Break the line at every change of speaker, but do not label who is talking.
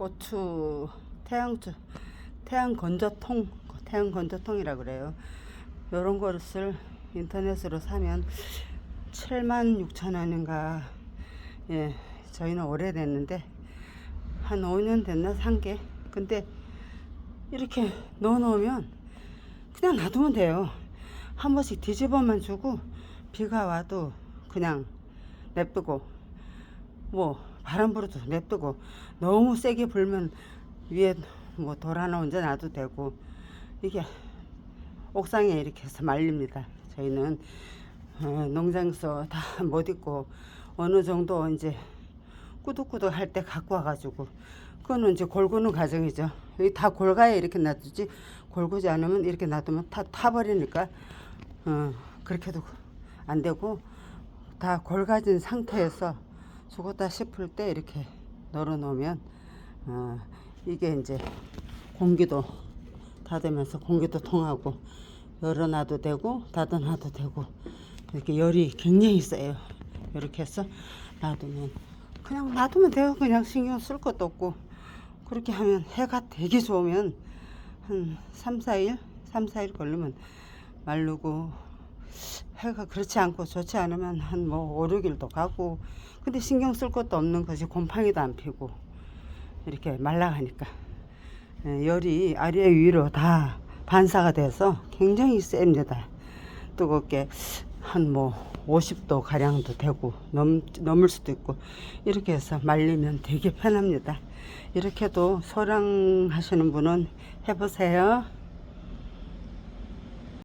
고추 태양주 태양 건조통 태양 건조통이라 그래요. 요런 것을 인터넷으로 사면 7만 6천 원인가 예 저희는 오래됐는데 한 5년 됐나 산 게 근데 이렇게 넣어 놓으면 그냥 놔두면 돼요. 한 번씩 뒤집어만 주고 비가 와도 그냥 냅두고 뭐 바람 불어도 냅두고 너무 세게 불면 위에 뭐 돌 하나 얹어 놔도 되고 이게 옥상에 이렇게 해서 말립니다. 저희는 어, 농장서 다 못 있고 어느 정도 이제 꾸덕꾸덕 할 때 갖고 와가지고 그거는 이제 골고는 과정이죠. 여기 다 골가에 이렇게 놔두지 골고지 않으면 이렇게 놔두면 다 타버리니까 어, 그렇게도 안 되고 다 골가진 상태에서 죽었다 싶을 때 이렇게 널어 놓으면 어, 이게 이제 공기도 닫으면서 공기도 통하고 열어놔도 되고 닫아놔도 되고 이렇게 열이 굉장히 세요. 이렇게 해서 놔두면 그냥 놔두면 돼요. 그냥 신경 쓸 것도 없고 그렇게 하면 해가 되게 좋으면 한 3, 4일, 3, 4일 걸리면 마르고 해가 그렇지 않고 좋지 않으면 한뭐 5, 6일도 가고 근데 신경 쓸 것도 없는 것이 곰팡이도 안 피고 이렇게 말라가니까 예, 열이 아래 위로 다 반사가 돼서 굉장히 셉니다. 뜨겁게 한 뭐 50도 가량도 되고 넘, 넘을 수도 있고 이렇게 해서 말리면 되게 편합니다. 이렇게도 소량 하시는 분은 해보세요.